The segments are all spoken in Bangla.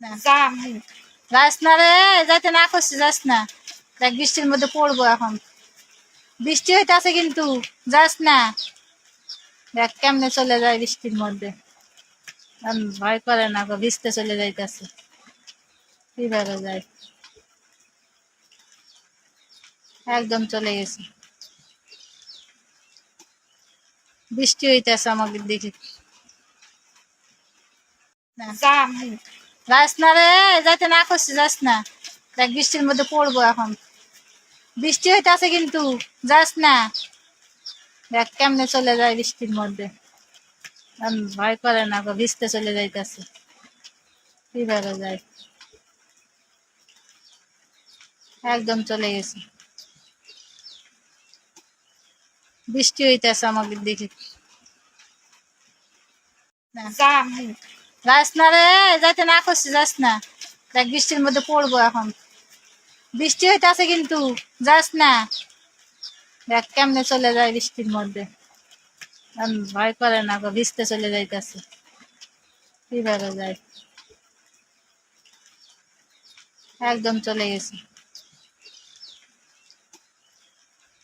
না যাস না রে, যাইতে না করছি যাস না। দেখ, বৃষ্টির মধ্যে পড়ব এখন। বৃষ্টি হইতে আছে কিন্তু, যাস না। দেখ, কেমনে চলে যায় বৃষ্টির মধ্যে। ভয় করে না গো, ভিজতে চলে যাইতেছে। কীভাবে যায় একদম চলে গেছে। বৃষ্টি হইতেছে আমাকে দেখি না। যাস না রে, যাইতে না করছি যাস না। দেখ, বৃষ্টির মধ্যে পড়ব এখন। বৃষ্টি হইতে আছে কিন্তু, যাস না। দেখ, কেমনে চলে যায় বৃষ্টির মধ্যে। ভয় করে না গো, ভিজতে চলে যাইতেছে। কীভাবে যায়? একদম চলে গেছে। বৃষ্টি হইতেছে আমাকে দেখি না যাস না রে, যাইতে না করছি, যাস না। দেখ, বৃষ্টির মধ্যে পড়ব এখন। বৃষ্টি হইতে আছে কিন্তু, যাস না। দেখ, কেমনে চলে যায় বৃষ্টির মধ্যে। ভয় করে না ভিজতে চলে যাইতেছে। কীভাবে যায়? একদম চলে গেছে।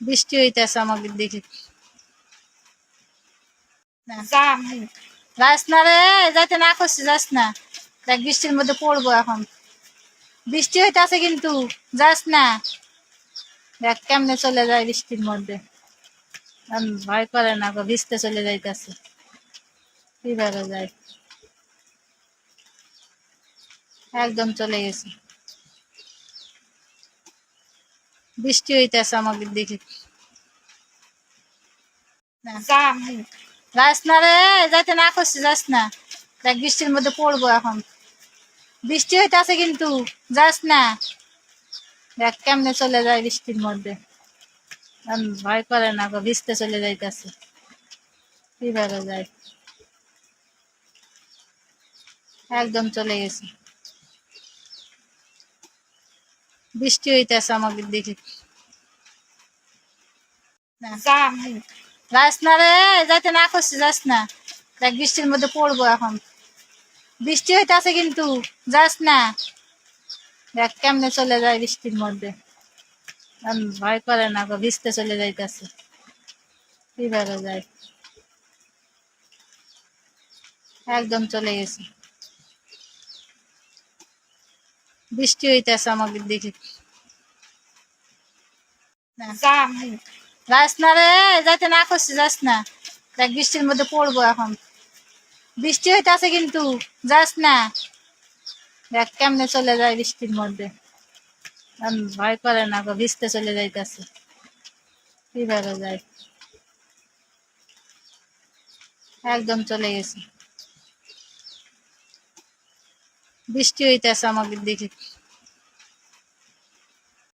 বৃষ্টি হইতেছে আমাকে দেখি না। যাস না রে, যাইতে না করছি যাস না। দেখ, বৃষ্টির মধ্যে পড়ব এখন। বৃষ্টি হইতে আছে কিন্তু, যাস না। দেখ, কেমনে চলে যায় বৃষ্টির মধ্যে। ভয় করে না গো, ভিজতে চলে যাইতেছে। কীভাবে যায় একদম চলে গেছে। বৃষ্টি হইতেছে আমাকে দেখি না যাস না রে, যাইতে না করছি যাস না। দেখ, বৃষ্টির মধ্যে পড়ব এখন। বৃষ্টি হইতে আছে কিন্তু, যাস না। দেখ, কেমনে চলে যায় বৃষ্টির মধ্যে। ভয় করে না গো, ভিজতে চলে যাইতেছে। কীভাবে যায়। একদম চলে গেছে। বৃষ্টি হইতেছে আমাকে দেখি না যাস না রে, যাইতে না করছি, যাস না। দেখ, বৃষ্টির মধ্যে পড়ব এখন। বৃষ্টি হইতে আছে কিন্তু, যাস না। দেখ, কেমনে চলে যায় বৃষ্টির মধ্যে। ভয় করে না ভিজতে চলে যাইতেছে। কীভাবে যায়? একদম চলে গেছে। বৃষ্টি হইতেছে আমাকে দেখি না যাস না রে, যাইতে না করছি, যাস না। দেখ, বৃষ্টির মধ্যে পড়ব এখন। বৃষ্টি হইতে আছে কিন্তু, যাস না। দেখ, কেমনে চলে যায় বৃষ্টির মধ্যে। ভয় করে না গো ভিজতে চলে যাইতেছে। কীভাবে যায়? একদম চলে গেছে। বৃষ্টি হইতেছে আমাকে দেখি